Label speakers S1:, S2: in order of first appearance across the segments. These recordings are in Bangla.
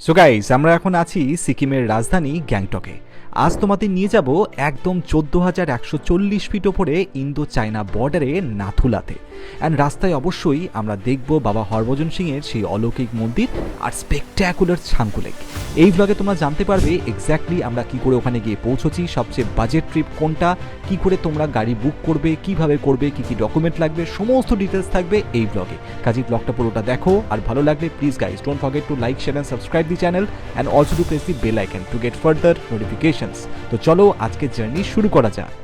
S1: সো গাইজ আমরা এখন আছি সিকিমের রাজধানী গ্যাংটকে। আজ তোমাদের নিয়ে যাব একদম চোদ্দ হাজার একশো চল্লিশ ফিট ওপরে ইন্দো চায়না বর্ডারে নাথুলাতে। অ্যান্ড রাস্তায় অবশ্যই আমরা দেখব বাবা হরভজন সিংয়ের সেই অলৌকিক মন্দির আর স্পেকট্যাকুলার ছাঙ্কুলেক এই ব্লগে তোমরা জানতে পারবে এক্স্যাক্টলি আমরা কি করে ওখানে গিয়ে পৌঁছছি, সবচেয়ে বাজেট ট্রিপ কোনটা, কি করে তোমরা গাড়ি বুক করবে, কীভাবে করবে, কি কি ডকুমেন্ট লাগবে, সমস্ত ডিটেলস থাকবে এই ব্লগে কাজী ব্লগটা পুরোটা দেখো, আর ভালো লাগলে please guys don't forget to like share and subscribe the channel and also to press the bell icon to get further notifications তো চলো আজকের জার্নি শুরু করা যাক।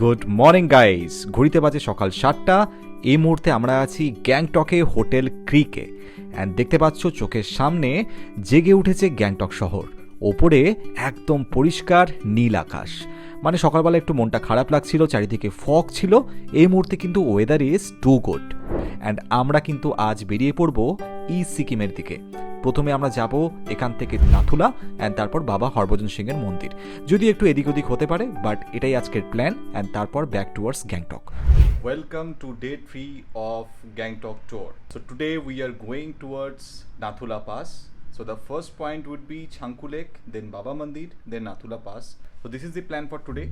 S1: গুড মর্নিং গাইস ঘড়িতে বাজে সকাল সাতটা। এই মুহূর্তে আমরা আছি গ্যাংটকে হোটেল ক্রিকে। অ্যান্ড দেখতে পাচ্ছ চোখের সামনে জেগে উঠেছে গ্যাংটক শহর। ওপরে একদম পরিষ্কার নীল আকাশ। মানে সকালবেলা একটু মনটা খারাপ লাগছিল চারিদিকে ফগ ছিল। এই মুহূর্তে কিন্তু weather is too good and আমরা কিন্তু আজ বেরিয়ে পড়ব ই সিকিমের দিকে। প্রথমে আমরা যাব এখান থেকে নাথুলা অ্যান্ড তারপর বাবা হরভজন সিং এর মন্দির। যদি একটু এদিক ওদিক হতে পারে বাট এটাই আজকের প্ল্যান অ্যান্ড তারপর back towards Gangtok
S2: welcome to day three of Gangtok tour. So today we are going towards Nathula pass the first point would be Chanku Lake, then Baba Mandir, then Nathula Pass. This is the plan for today.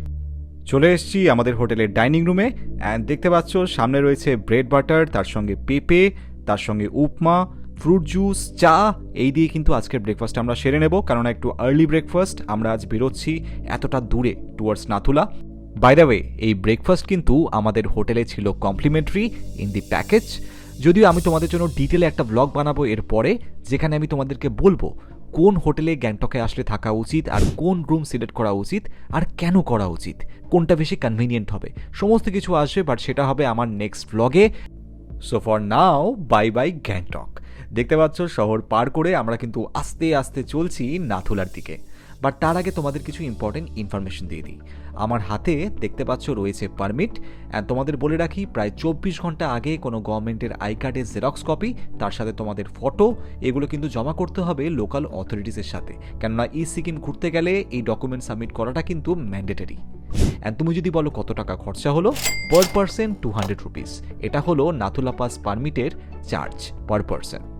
S1: চলে এসেছি আমাদের হোটেলের ডাইনিং রুমে। অ্যান্ড দেখতে পাচ্ছ, সামনে রয়েছে ব্রেড বাটার, তার সঙ্গে পেঁপে, তার সঙ্গে উপমা, ফ্রুট জুস, চা। এই দিয়ে কিন্তু আজকের ব্রেকফাস্ট আমরা সেরে নেব। কারণ একটু আর্লি ব্রেকফাস্ট আমরা আজ বেরোচ্ছি এতটা দূরে towards Nathula. By the way এই ব্রেকফাস্ট কিন্তু আমাদের হোটেলে ছিল কমপ্লিমেন্টারি ইন দি প্যাকেজ যদিও আমি তোমাদের জন্য ডিটেলে একটা ব্লগ বানাবো এরপরে, যেখানে আমি তোমাদেরকে বলব কোন হোটেলে গ্যাংটকে আসলে থাকা উচিত, আর কোন রুম সিলেক্ট করা উচিত, আর কেন করা উচিত? কোনটা বেশি কনভিনিয়েন্ট হবে? সমস্ত কিছু আসবে বাট সেটা হবে আমার নেক্সট ব্লগে so for now bye bye Gangtok দেখতে পাচ্ছ, শহর পার করে আমরা কিন্তু আস্তে আস্তে চলছি নাথুলার দিকে। বাট তার আগে তোমাদের কিছু ইম্পর্টেন্ট ইনফরমেশন দিয়ে দিই। আমার হাতে দেখতে পাচ্ছ রয়েছে পারমিট অ্যান্ড তোমাদের বলে রাখি, প্রায় চব্বিশ ঘণ্টা আগে কোনো গভর্নমেন্টের আই কার্ডের জেরক্স কপি তার সাথে তোমাদের ফটো এগুলো কিন্তু জমা করতে হবে লোকাল অথরিটিসের সাথে। কেননা ই সিকিম ঘুরতে গেলে এই ডকুমেন্ট সাবমিট করাটা কিন্তু ম্যান্ডেটারি অ্যান্ড তুমি যদি বলো কত টাকা খরচা হলো per person two hundred rupees এটা হলো নাথুলা পাস পারমিটের চার্জ পার পার্সন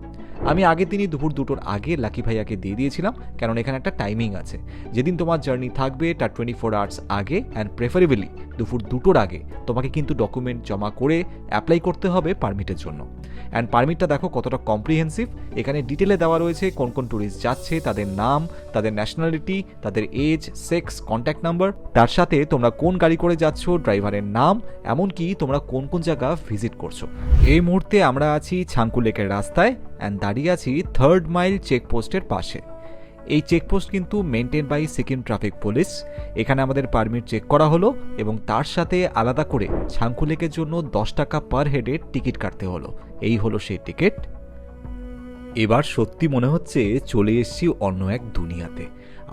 S1: আমি আগের দিনই দুপুর দুটোর আগে লাকি ভাইয়াকে দিয়ে দিয়েছিলাম কারণ এখানে একটা টাইমিং আছে। যেদিন তোমার জার্নি থাকবে তার টোয়েন্টি ফোর আওয়ার্স আগে অ্যান্ড প্রেফারেবলি দুপুর দুটোর আগে। তোমাকে কিন্তু ডকুমেন্ট জমা করে অ্যাপ্লাই করতে হবে পারমিটের জন্য। অ্যান্ড পারমিটটা দেখো কতটা কম্প্রিহেন্সিভ এখানে ডিটেলে দেওয়া রয়েছে কোন কোন ট্যুরিস্ট যাচ্ছে, তাদের নাম, তাদের ন্যাশনালিটি তাদের এজ সেক্স কন্ট্যাক্ট নাম্বার তার সাথে তোমরা কোন গাড়ি করে যাচ্ছ ড্রাইভারের নাম, এমনকি তোমরা কোন কোন জায়গা ভিজিট করছ। এই মুহূর্তে আমরা আছি ছাঙ্কু লেকের রাস্তায়। অ্যান্ড দাঁড়িয়ে আছি থার্ড মাইল চেকপোস্টের পাশে। এই চেকপোস্ট কিন্তু maintain by Sikkim traffic police এখানে আমাদের পারমিট চেক করা হলো এবং তার সাথে আলাদা করে ছাঙ্কু লেকের জন্য দশ টাকা পার হেডে টিকিট কাটতে হলো। এই হলো সেই টিকিট এবার সত্যি মনে হচ্ছে চলে এসেছি অন্য এক দুনিয়াতে।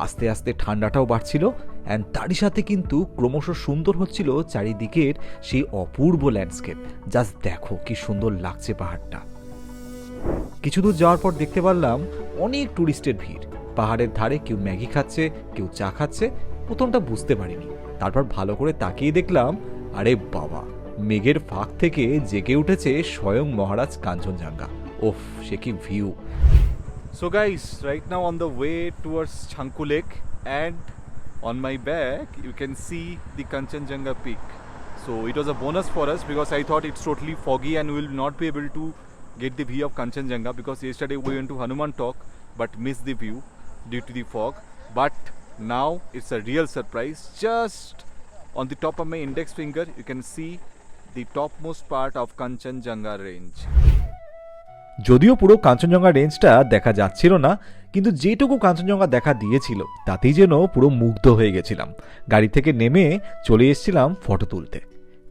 S1: আস্তে আস্তে ঠান্ডাটাও বাড়ছিল অ্যান্ড তারই সাথে কিন্তু ক্রমশ সুন্দর হচ্ছিল চারিদিকের সেই অপূর্ব ল্যান্ডস্কেপ জাস্ট দেখো কি সুন্দর লাগছে পাহাড়টা। কিছু দূর যাওয়ার পর দেখতে পারলাম অনেক ট্যুরিস্টের ভিড়। পাহাড়ের ধারে কেউ ম্যাগি খাচ্ছে, কেউ চা খাচ্ছে, প্রথমটা বুঝতে পারিনি। তারপর ভালো করে তাকিয়ে দেখলাম, আরে বাবা, মেঘের ফাঁক থেকে জেগে উঠেছে স্বয়ং মহারাজ কাঞ্চনজাঙ্গা ওফ, সে কি view
S2: so guys right now on the way towards Changu lake and on my back you can see the Kanchenjunga peak so it was a bonus for us because I thought it's totally foggy and will not be able to get the view of Kanchenjunga because yesterday we went to Hanuman Talk but missed the view due to the fog. But now it's a real surprise. Just on the top of my index finger you can see the topmost part of Kanchenjunga range.
S1: যদিও পুরো কাঞ্চনজঙ্ঘা রেঞ্জটা দেখা যাচ্ছিল না কিন্তু যেটুকু কাঞ্চনজঙ্ঘা দেখা দিয়েছিল তাতেই যেন পুরো মুগ্ধ হয়ে গেছিলাম গাড়ি থেকে নেমে চলে এসেছিলাম ফটো তুলতে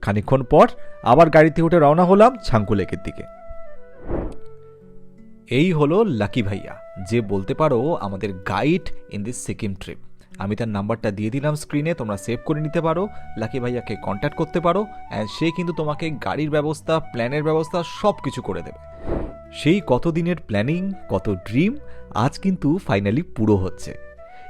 S1: খানিকক্ষণ পর আবার গাড়িতে উঠে রওনা হলাম ছাঙ্কু লেকের দিকে এই হলো লাকি ভাইয়া। যে বলতে পারো আমাদের guide in this Sikkim trip আমি তার নাম্বারটা দিয়ে দিলাম স্ক্রিনে তোমরা সেভ করে নিতে পারো। লাকি ভাইয়াকে কন্ট্যাক্ট করতে পারো অ্যান্ড সে কিন্তু তোমাকে গাড়ির ব্যবস্থা প্ল্যানের ব্যবস্থা সব কিছু করে দেবে। সেই কত দিনের প্ল্যানিং কত ড্রিম আজ কিন্তু ফাইনালি পুরো হচ্ছে।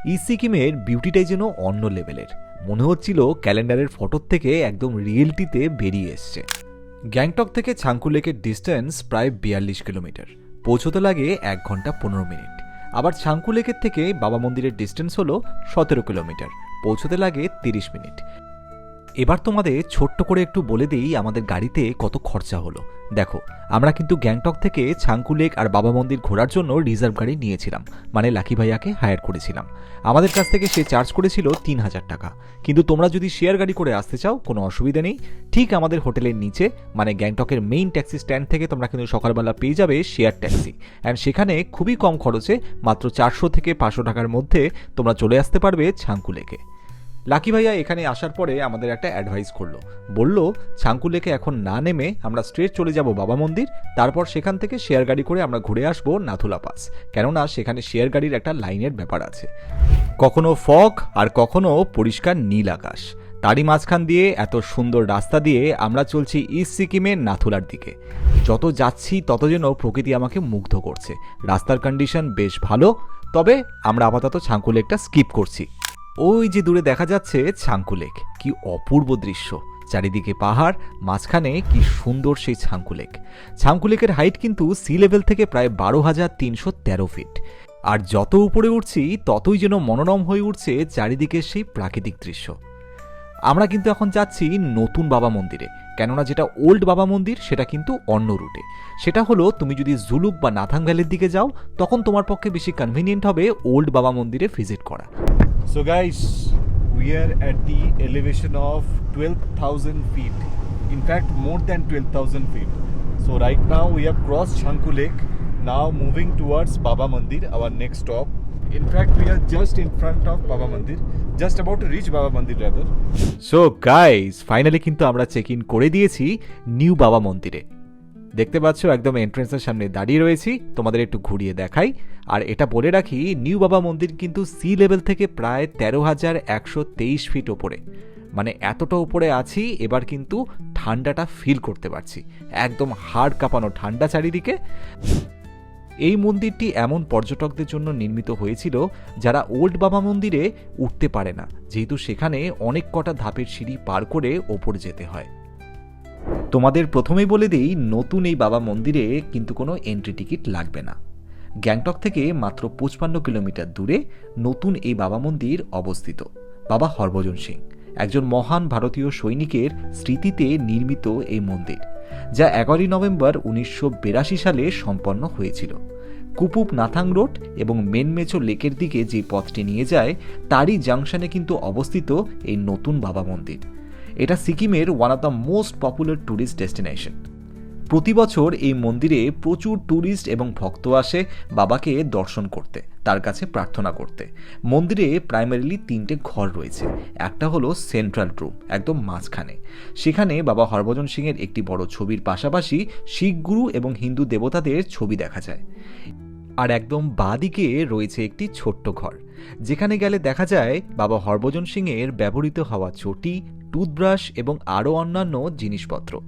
S1: ই সিকিমের বিউটিটাই যেন অন্য লেভেলের মনে হচ্ছিল ক্যালেন্ডারের ফটোর থেকে একদম রিয়েলটিতে বেরিয়ে এসছে। গ্যাংটক থেকে ছাঙ্কু লেকের ডিস্টেন্স প্রায় বিয়াল্লিশ কিলোমিটার পৌঁছতে লাগে এক ঘণ্টা পনেরো মিনিট। আবার ছাঙ্কু লেকের থেকে বাবা মন্দিরের ডিস্টেন্স হলো সতেরো কিলোমিটার। পৌঁছতে লাগে তিরিশ মিনিট। এবার তোমাদের ছোট্ট করে একটু বলে দিই আমাদের গাড়িতে কত খরচা হলো। দেখো, আমরা কিন্তু গ্যাংটক থেকে ছাঙ্কু লেক আর বাবা মন্দির ঘোরার জন্য রিজার্ভ গাড়ি নিয়েছিলাম মানে লাকি ভাইয়াকে হায়ার করেছিলাম। আমাদের কাছ থেকে সে চার্জ করেছিল তিন হাজার টাকা। কিন্তু তোমরা যদি শেয়ার গাড়ি করে আসতে চাও, কোনো অসুবিধা নেই। ঠিক আমাদের হোটেলের নিচে মানে গ্যাংটকের মেইন ট্যাক্সি স্ট্যান্ড থেকে তোমরা কিন্তু সকালবেলা পেয়ে যাবে শেয়ার ট্যাক্সি অ্যান্ড সেখানে খুবই কম খরচে, মাত্র চারশো থেকে পাঁচশো টাকার মধ্যে তোমরা চলে আসতে পারবে ছাঙ্কু লেকে। লাকি ভাইয়া এখানে আসার পরে আমাদের একটা অ্যাডভাইস করল। বলল ছাঙ্কু লেকে এখন না নেমে আমরা স্ট্রেট চলে যাব বাবা মন্দির, তারপর সেখান থেকে শেয়ার গাড়ি করে আমরা ঘুরে আসব নাথুলা পাস। কেননা সেখানে শেয়ার গাড়ির একটা লাইনের ব্যাপার আছে। কখনো ফগ আর কখনো পরিষ্কার নীল আকাশ। তারই মাঝখান দিয়ে এত সুন্দর রাস্তা দিয়ে আমরা চলছি ইস্ট সিকিমের নাথুলার দিকে। যত যাচ্ছি, তত যেন প্রকৃতি আমাকে মুগ্ধ করছে। রাস্তার কন্ডিশন বেশ ভালো, তবে আমরা আপাতত ছাঙ্কু লেকটা স্কিপ করছি। ওই যে দূরে দেখা যাচ্ছে ছাঙ্কু লেক। কি অপূর্ব দৃশ্য। চারিদিকে পাহাড়, মাঝখানে কি সুন্দর সেই ছাঙ্কু লেক। ছাঙ্কু লেকের হাইট কিন্তু সি লেভেল থেকে প্রায় বারো হাজার তিনশো তেরো ফিট আর যত উপরে উঠছি, ততই যেন মনোরম হয়ে উঠছে চারিদিকে সেই প্রাকৃতিক দৃশ্য। আমরা কিন্তু এখন যাচ্ছি নতুন বাবা মন্দিরে। কেননা যেটা ওল্ড বাবা মন্দির, সেটা কিন্তু অন্য রুটে। সেটা হলো, তুমি যদি জুলুক বা নাথাং ভ্যালির দিকে যাও, তখন তোমার পক্ষে বেশি কনভিনিয়েন্ট হবে ওল্ড বাবা মন্দিরে ভিজিট করা।
S2: So guys we at the elevation of twelve thousand feet in fact more than twelve thousand feet so right now we have cross Changu now moving towards Baba Mandir our next stop In fact, we are just in front of Baba Mandir, just about to reach Baba Mandir.
S1: So guys finally কিন্তু আমরা চেক ইন করে দিয়েছি নিউ বাবা মন্দিরে দেখতে পাচ্ছ একদম এন্ট্রেন্সের সামনে দাঁড়িয়ে রয়েছি। তোমাদের একটু ঘুরিয়ে দেখাই। আর এটা বলে রাখি নিউ বাবা মন্দির কিন্তু সি লেভেল থেকে প্রায় তেরো হাজার একশো তেইশ ফিট ওপরে। মানে এতটা উপরে আছি এবার কিন্তু ঠান্ডাটা ফিল করতে পারছি। একদম হাড় কাঁপানো ঠান্ডা চারিদিকে। এই মন্দিরটি এমন পর্যটকদের জন্য নির্মিত হয়েছিল যারা ওল্ড বাবা মন্দিরে উঠতে পারে না, যেহেতু সেখানে অনেক কটা ধাপের সিঁড়ি পার করে ওপর যেতে হয়। তোমাদের প্রথমেই বলে দিই, নতুন এই বাবা মন্দিরে কিন্তু কোনো এন্ট্রি টিকিট লাগবে না। গ্যাংটক থেকে মাত্র পঁচপান্ন কিলোমিটার দূরে নতুন এই বাবা মন্দির অবস্থিত। বাবা হরভজন সিং, একজন মহান ভারতীয় সৈনিকের স্মৃতিতে নির্মিত এই মন্দির। যা এগারোই নভেম্বর উনিশশো বিরাশি সালে সম্পন্ন হয়েছিল। কুপুপ নাথাং রোড এবং মেনমেচো লেকের দিকে যে পথটি নিয়ে যায়, তারই জাংশনে কিন্তু অবস্থিত এই নতুন বাবা মন্দির। এটা সিকিমের one of the most popular tourist destination প্রতি বছর এই মন্দিরে প্রচুর ট্যুরিস্ট এবং ভক্ত আসে বাবাকে দর্শন করতে, তার কাছে প্রার্থনা করতে। মন্দিরে প্রাইমারিলি তিনটে ঘর রয়েছে। একটা হলো সেন্ট্রাল রুম একদম মাঝখানে। সেখানে বাবা হরভজন সিংয়ের একটি বড় ছবির পাশাপাশি শিখ গুরু এবং হিন্দু দেবতাদের ছবি দেখা যায়। আর একদম বাঁদিকে রয়েছে একটি ছোট্ট ঘর। যেখানে গেলে দেখা যায় বাবা হরভজন সিংয়ের ব্যবহৃত হওয়া চটি, টুথব্রাশ এবং আরও অন্যান্য জিনিসপত্র।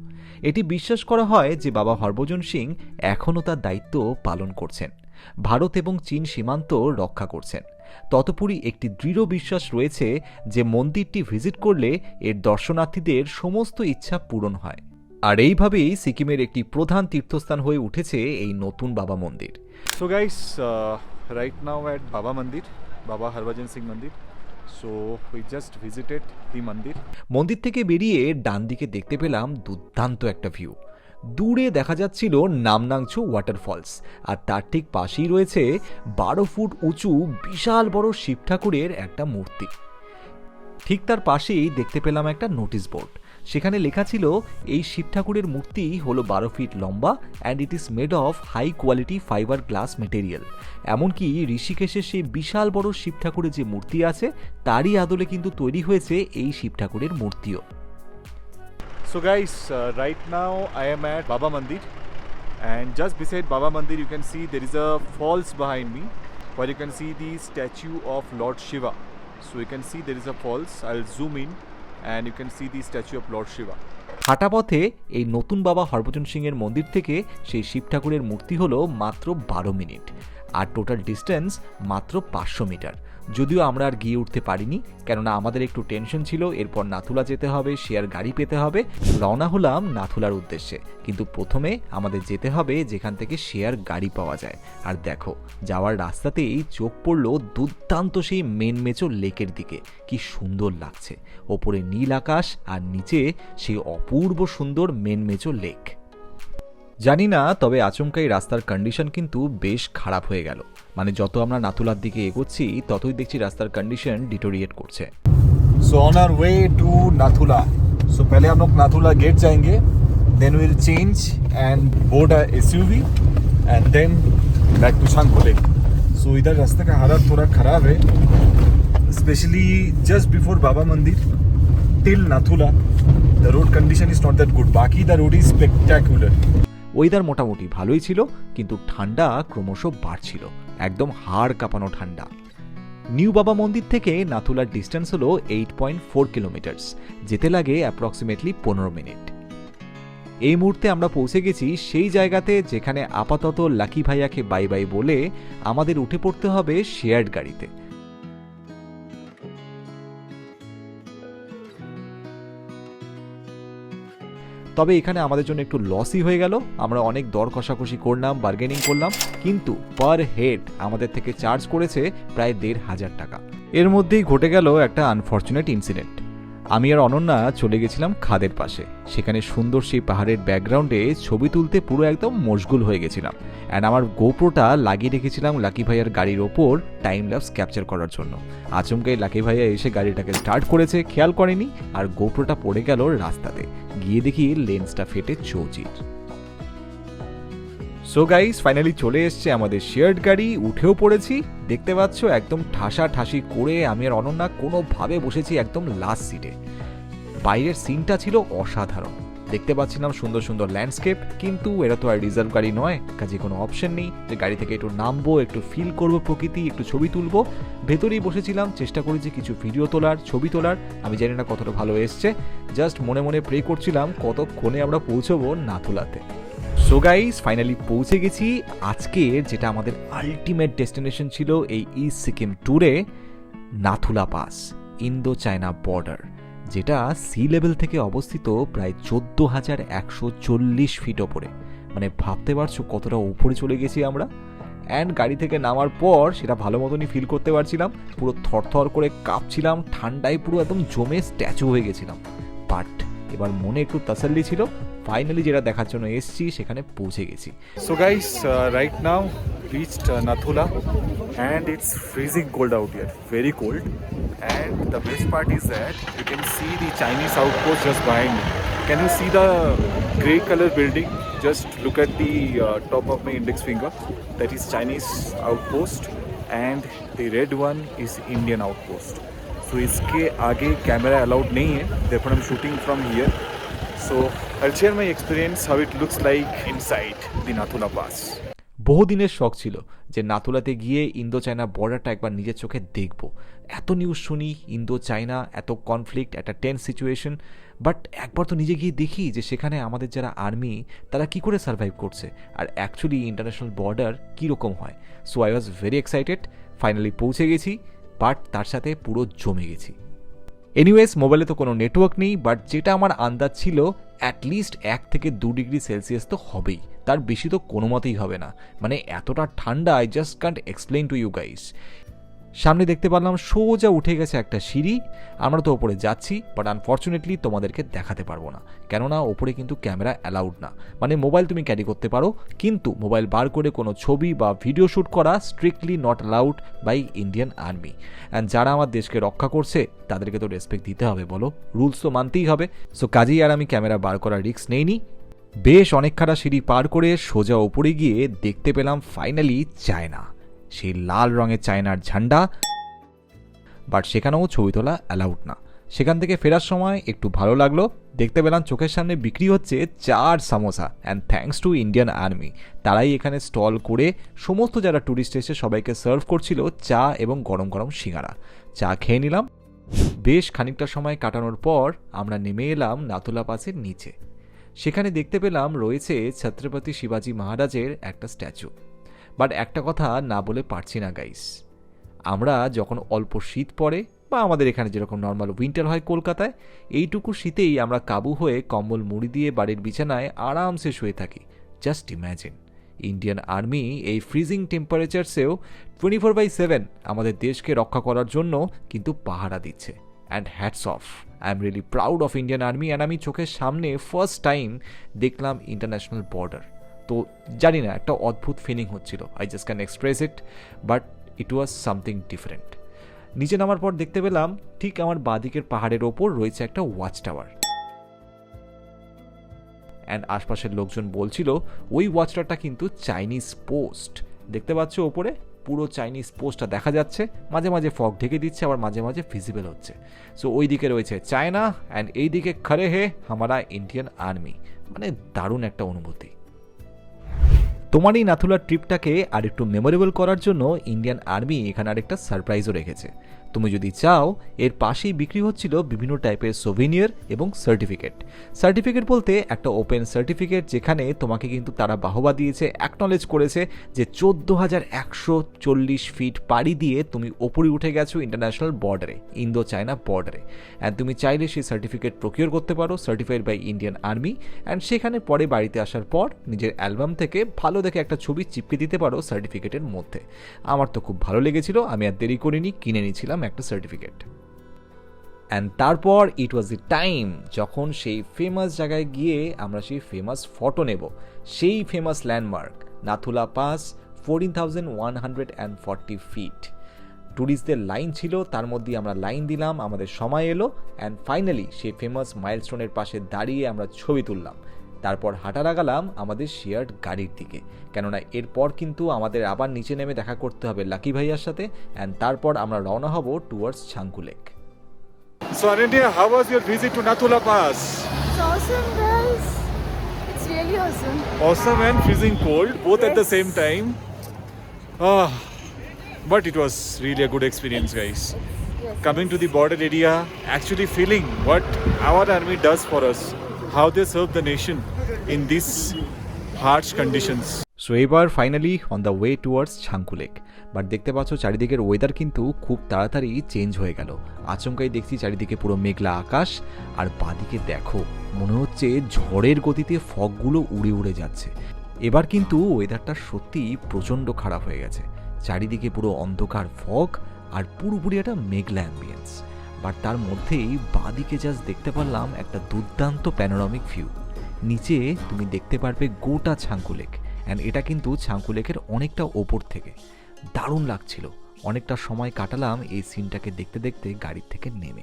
S1: এটি বিশ্বাস করা হয় যে বাবা হরভজন সিং এখনও তার দায়িত্ব পালন করছেন। ভারত এবং চীন সীমান্ত রক্ষা করছেন। ততপুরি একটি দৃঢ় বিশ্বাস রয়েছে যে মন্দিরটি ভিজিট করলে এর দর্শনার্থীদের সমস্ত ইচ্ছা পূরণ হয়। আর এইভাবেই সিকিমের একটি প্রধান তীর্থস্থান হয়ে উঠেছে এই নতুন Baba Mandir.
S2: So guys right now at Baba Mandir Baba Harbhajan Singh Singh Mandir. We just visited the mandir
S1: মন্দির থেকে বেরিয়ে ডান দিকে দেখতে পেলাম দুর্দান্ত একটা ভিউ দূরে দেখা যাচ্ছিল নামনাংছু ওয়াটারফলস আর তার ঠিক পাশেই রয়েছে বারো ফুট উঁচু বিশাল বড় শিব ঠাকুরের একটা মূর্তি। ঠিক তার পাশেই দেখতে পেলাম একটা নোটিশ বোর্ড সেখানে লেখা ছিল, এই শিব ঠাকুরের মূর্তি হলো বারো ফিট লম্বা and it is made of high quality fibre glass material এমনকি ঋষিকেশের সেই বিশাল বড় শিব ঠাকুরের যে মূর্তি আছে, তারই আদলে কিন্তু তৈরি হয়েছে এই শিব ঠাকুরের মূর্তিও।
S2: So guys right now I am at Baba Mandir and just beside Baba Mandir you can see there is a falls behind me where you can see the statue of lord Shiva so you can see there is a falls I will zoom in and you can see the statue of Lord Shiva.
S1: হাঁটা পথে এই নতুন বাবা হরভজন সিংয়ের মন্দির থেকে সেই শিব ঠাকুরের মূর্তি হলো মাত্র বারো মিনিট আর টোটাল ডিস্টেন্স মাত্র পাঁচশো মিটার যদিও আমরা আর গিয়ে উঠতে পারিনি, কেননা আমাদের একটু টেনশন ছিল, এরপর নাথুলা যেতে হবে শেয়ার গাড়ি পেতে হবে। রওনা হলাম নাথুলার উদ্দেশ্যে, কিন্তু প্রথমে আমাদের যেতে হবে যেখান থেকে শেয়ার গাড়ি পাওয়া যায়। আর দেখো, যাওয়ার রাস্তাতেই চোখ পড়ল দুর্দান্ত সেই মেন মেচো লেকের দিকে। কি সুন্দর লাগছে। ওপরে নীল আকাশ আর নিচে সেই অপূর্ব সুন্দর মেন মেচো লেক জানি না তবে আচমকাই রাস্তার কন্ডিশন কিন্তু বেশ খারাপ হয়ে গেল মানে যত আমরা নাথুলার দিকে এগোচ্ছি ততই দেখছি রাস্তার কন্ডিশন ডিটোরিয়েট করছে
S2: So on our way to Nathula. So पहले हम लोग नाथुला गेट जाएंगे then we'll change and board a SUV and then back to Shanko Lake. So इधर रास्ते का हालत थोड़ा खराब है especially just before Baba Mandir till Nathula the road condition is not that good. बाकी the road is spectacular.
S1: weather মোটামুটি ভালোই ছিল, কিন্তু ঠান্ডা ক্রমশ বাড়ছিল। একদম হাড় কাঁপানো ঠান্ডা। নিউ বাবা মন্দির থেকে নাথুলার ডিস্টেন্স হলো এইট পয়েন্ট ফোর কিলোমিটার্স যেতে লাগে অ্যাপ্রক্সিমেটলি পনেরো মিনিট। এই মুহূর্তে আমরা পৌঁছে গেছি সেই জায়গাতে যেখানে আপাতত লাকি ভাইয়াকে বাই বাই বলে আমাদের উঠে পড়তে হবে শেয়ার্ড গাড়িতে। তবে এখানে আমাদের জন্য একটু লসই হয়ে গেল। আমরা অনেক দর কষাকষি করলাম বার্গেনিং করলাম, কিন্তু পার হেড আমাদের থেকে চার্জ করেছে প্রায় দেড় হাজার টাকা। এর মধ্যেই ঘটে গেল একটা আনফর্চুনেট ইনসিডেন্ট আমি আর অনন্যা চলে গেছিলাম খাদের পাশে। সেখানে সুন্দর সেই পাহাড়ের ব্যাকগ্রাউন্ডে ছবি তুলতে পুরো একদম মশগুল হয়ে গেছিলাম। অ্যান্ড আমার গোপ্রোটা লাগিয়ে রেখেছিলাম লাকি ভাইয়ার গাড়ির ওপর টাইম ল্যাপস ক্যাপচার করার জন্য। আচমকাই লাকি ভাইয়া এসে গাড়িটাকে স্টার্ট করেছে, খেয়াল করেনি, আর গোপ্রোটা পড়ে গেল রাস্তাতে। গিয়ে দেখি লেন্সটা ফেটে চৌচির। সো গাইস ফাইনালি চলে এসছে আমাদের শেয়ার্ড গাড়ি, উঠেও পড়েছি। দেখতে পাচ্ছ, একদম ঠাসা ঠাসি করে আমি আর অনন্যা কোনোভাবে বসেছি একদম লাস্ট সিটে বাইরের সিনটা ছিল অসাধারণ। দেখতে পাচ্ছিলাম সুন্দর সুন্দর ল্যান্ডস্কেপ কিন্তু এটা তো আর রিজার্ভ গাড়ি নয়, কাজে কোনো অপশন নেই। যে গাড়ি থেকে একটু নামবো, একটু ফিল করব প্রকৃতি, একটু ছবি তুলবো। ভেতরেই বসেছিলাম, চেষ্টা করেছি কিছু ভিডিও তোলার, ছবি তোলার। আমি জানি না কতটা ভালো এসছে। জাস্ট মনে মনে প্রে করছিলাম, কতক্ষণে আমরা পৌঁছবো নাথুলাতে। সো গাইস ফাইনালি পৌঁছে গেছি। আজকের যেটা আমাদের আলটিমেট ডেস্টিনেশন ছিল এই ইস্ট সিকিম ট্যুরে Nathula pass Indo China border যেটা সি লেভেল থেকে অবস্থিত প্রায় চোদ্দ হাজার একশো চল্লিশ ফিট ওপরে। মানে ভাবতে পারছ কতটা উপরে চলে গেছি আমরা? অ্যান্ড গাড়ি থেকে নামার পর সেটা ভালো মতনই ফিল করতে পারছিলাম। পুরো থরথর করে কাঁপছিলাম, ঠান্ডায় পুরো একদম জমে স্ট্যাচু হয়ে গেছিলাম। বাট এবার মনে একটু তাসাল্লি ছিল ফাইনালি যেটা দেখার জন্য এসছি সেখানে পৌঁছে গেছি
S2: guys, uh, right now reached uh, Nathula and it's freezing cold out here, very cold. And the best part is that you can see the Chinese outpost just behind me. Can you see the grey color building? Just look at the uh, top of my index finger. That is Chinese outpost and the red one is Indian outpost. So इसके आगे कैमरा अलाउड नहीं है therefore I'm shooting from here. So I'll share my experience how it looks like inside the Nathula Pass.
S1: বহুদিনের শখ ছিল যে নাতুলাতে গিয়ে ইন্দো চায়না বর্ডারটা একবার নিজের চোখে দেখব এত নিউজ শুনি ইন্দো চায়না এত কনফ্লিক্ট একটা টেন্স সিচুয়েশন বাট একবার তো নিজে গিয়ে দেখি যে সেখানে আমাদের যারা আর্মি তারা কি করে সার্ভাইভ করছে আর অ্যাকচুয়ালি ইন্টারন্যাশনাল বর্ডার কীরকম হয় so I was very excited finally পৌঁছে গেছি বাট তার সাথে পুরো জমে গেছি। এনিওয়েজ মোবাইলে তো কোনো নেটওয়ার্ক নেই বাট যেটা আমার আন্দাজ ছিল অ্যাটলিস্ট এক থেকে দু ডিগ্রি সেলসিয়াস তো হবেই। তার বেশি তো কোনো মতেই হবে না। মানে এতটা ঠান্ডা I just can't explain to you guys সামনে দেখতে পারলাম সোজা উঠে গেছে একটা সিঁড়ি। আমরা তো ওপরে যাচ্ছি বাট আনফর্চুনেটলি তোমাদেরকে দেখাতে পারব না। কেননা ওপরে কিন্তু ক্যামেরা অ্যালাউড না। মানে মোবাইল তুমি ক্যারি করতে পারো, কিন্তু মোবাইল বার করে কোনো ছবি বা ভিডিও শ্যুট করা strictly not allowed by Indian army and যারা আমার দেশকে রক্ষা করছে, তাদেরকে তো রেসপেক্ট দিতে হবে, বলো। রুলস তো মানতেই হবে। সো কাজেই আর আমি ক্যামেরা বার করার রিস্ক নেইনি। বেশ অনেকখানা সিঁড়ি পার করে সোজা ওপরে গিয়ে দেখতে পেলাম ফাইনালি চায়না সেই লাল রঙের চায়নার ঝান্ডা। বাট সেখানেও ছবি তোলা অ্যালাউড না। সেখান থেকে ফেরার সময় একটু ভালো লাগল। দেখতে পেলাম চোখের সামনে বিক্রি হচ্ছে চার samosa. And thanks to Indian army তারাই এখানে স্টল করে সমস্ত যারা ট্যুরিস্ট এসে সবাইকে সার্ভ করছিল চা এবং গরম গরম সিঙ্গারা। চা খেয়ে নিলাম। বেশ খানিকটা সময় কাটানোর পর আমরা নেমে এলাম নাতুলা পাসের নিচে। সেখানে দেখতে পেলাম রয়েছে ছত্রপতি শিবাজি মহারাজের একটা স্ট্যাচু। বাট একটা কথা না বলে পারছি না গাইস আমরা যখন অল্প শীত পড়ে বা আমাদের এখানে যেরকম নর্মাল উইন্টার হয় কলকাতায়, এইটুকু শীতেই আমরা কাবু হয়ে কম্বল মুড়ি দিয়ে বাড়ির বিছানায় আরামসে শুয়ে থাকি। জাস্ট ইম্যাজিন ইন্ডিয়ান আর্মি এই ফ্রিজিং টেম্পারেচারসেও টোয়েন্টি ফোর বাই সেভেন আমাদের দেশকে রক্ষা করার জন্য কিন্তু পাহারা দিচ্ছে। And hats off I am really proud of Indian army and আমি চোখের সামনে ফার্স্ট টাইম দেখলাম ইন্টারন্যাশনাল বর্ডার তো জানি না, একটা অদ্ভুত ফিলিং হচ্ছিল। I just can express it but it was something different নিচে নামার পর দেখতে পেলাম, ঠিক আমার বাঁদিকের পাহাড়ের ওপর রয়েছে একটা ওয়াচ টাওয়ার অ্যান্ড আশপাশের লোকজন বলছিল, ওই ওয়াচ টাওয়ারটা কিন্তু চাইনিজ পোস্ট দেখতে পাচ্ছ ওপরে? পুরো চাইনিজ পোস্টটা দেখা যাচ্ছে, মাঝে মাঝে ফগ ঢেকে দিচ্ছে, আবার মাঝে মাঝে ভিজিবল হচ্ছে। সো ওই দিকে রয়েছে চায়না অ্যান্ড এই দিকে খরে হে হামারা ইন্ডিয়ান আর্মি মানে দারুণ একটা অনুভূতি। তোমার এই নাথুলার ট্রিপটাকে আর একটু মেমোরেবল করার জন্য ইন্ডিয়ান আর্মি এখানে আরেকটা সারপ্রাইজও রেখেছে। তুমি যদি চাও, এর পাশেই বিক্রি হচ্ছিল বিভিন্ন টাইপের সোভিনিয়ার এবং সার্টিফিকেট সার্টিফিকেট বলতে একটা ওপেন সার্টিফিকেট যেখানে তোমাকে কিন্তু তারা বাহবা দিয়েছে অ্যাকনলেজ করেছে যে চোদ্দ হাজার একশো চল্লিশ ফিট পাড়ি দিয়ে তুমি ওপরে উঠে গেছো ইন্টারন্যাশনাল বর্ডারে ইন্দো চায়না বর্ডারে অ্যান্ড তুমি চাইলে সেই সার্টিফিকেট প্রকিওর করতে পারো certified by Indian army and সেখানে পরে বাড়িতে আসার পর নিজের অ্যালবাম থেকে ভালো দেখে একটা ছবি চিপকে দিতে পারো সার্টিফিকেটের মধ্যে। আমার তো খুব ভালো লেগেছিল, আমি আর দেরি করিনি, কিনে নিয়েছিলাম একটা সার্টিফিকেট অ্যান্ড তারপর ইট ওয়াজ দি টাইম যখন সেই ফেমাস জায়গায় গিয়ে আমরা সেই ফেমাস ফটো নেব। সেই famous landmark Nathula pass fourteen thousand one hundred and forty feet ট্যুরিস্টদের line ছিল, তার মধ্যে আমরা লাইন দিলাম, আমাদের সময় এলো অ্যান্ড ফাইনালি সেই ফেমাস মাইলস্টোনের পাশে দাঁড়িয়ে আমরা ছবি তুললাম। তারপর হাঁটা লাগালাম আমাদের শেয়ার্ড গাড়ির দিকে কেননা এরপর কিন্তু আমাদের আবার নিচে নেমে দেখা করতে হবে লাকি ভাইয়ার সাথে অ্যান্ড তারপর আমরা রওনা হব towards Changu lake
S2: So, Anindya, how was your visit to Nathula Pass?
S3: It's awesome, guys. It's really awesome.
S2: Awesome and freezing cold, both yes. at the same time. Ah, but it was really a good experience, guys.
S3: Yes.
S2: Coming to the border area, actually feeling what our army does for us, how they serve the nation in these harsh conditions.
S1: So এবার finally on the way towards Changu lake but দেখতে পাচ্ছ, চারিদিকের ওয়েদার কিন্তু খুব তাড়াতাড়ি চেঞ্জ হয়ে গেল। আচমকাই দেখছি চারিদিকে পুরো মেঘলা আকাশ, আর বাদিকে দেখো, মনে হচ্ছে ঝড়ের গতিতে ফগগুলো উড়ে উড়ে যাচ্ছে। এবার কিন্তু ওয়েদারটা সত্যিই প্রচণ্ড খারাপ হয়ে গেছে। চারিদিকে পুরো অন্ধকার ফগ আর পুরোপুরি একটা মেঘলা অ্যাম্বিয়েন্স বাট তার মধ্যেই বাদিকে জাস্ট দেখতে পারলাম একটা দুর্দান্ত প্যানোরামিক ভিউ নিচে তুমি দেখতে পারবে গোটা ছাঙ্কু লেক অ্যান্ড এটা কিন্তু ছাঙ্কু লেকের অনেকটা ওপর থেকে। দারুণ লাগছিল। অনেকটা সময় কাটালাম এই সিনটাকে দেখতে দেখতে গাড়ির থেকে নেমে।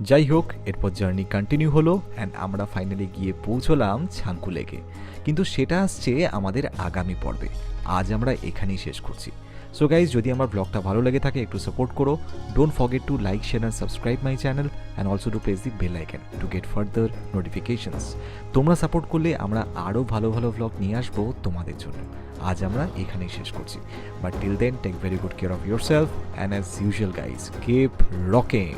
S1: যাই হোক, এরপর জার্নি কন্টিনিউ হলো অ্যান্ড আমরা ফাইনালি গিয়ে পৌঁছলাম ছাঙ্কু লেকে কিন্তু সেটা আসছে আমাদের আগামী পর্বে। আজ আমরা এখানেই শেষ করছি। সো গাইজ যদি আমার ব্লগটা ভালো লাগে থাকে, একটু সাপোর্ট করো। Don't forget to like share and subscribe my channel and also to press the bell icon to get further notifications তোমরা সাপোর্ট করলে আমরা আরও ভালো ভালো ব্লগ নিয়ে আসব তোমাদের জন্য। আজ আমরা এখানেই শেষ করছি। But till then take very good care of yourself and as usual guys keep rocking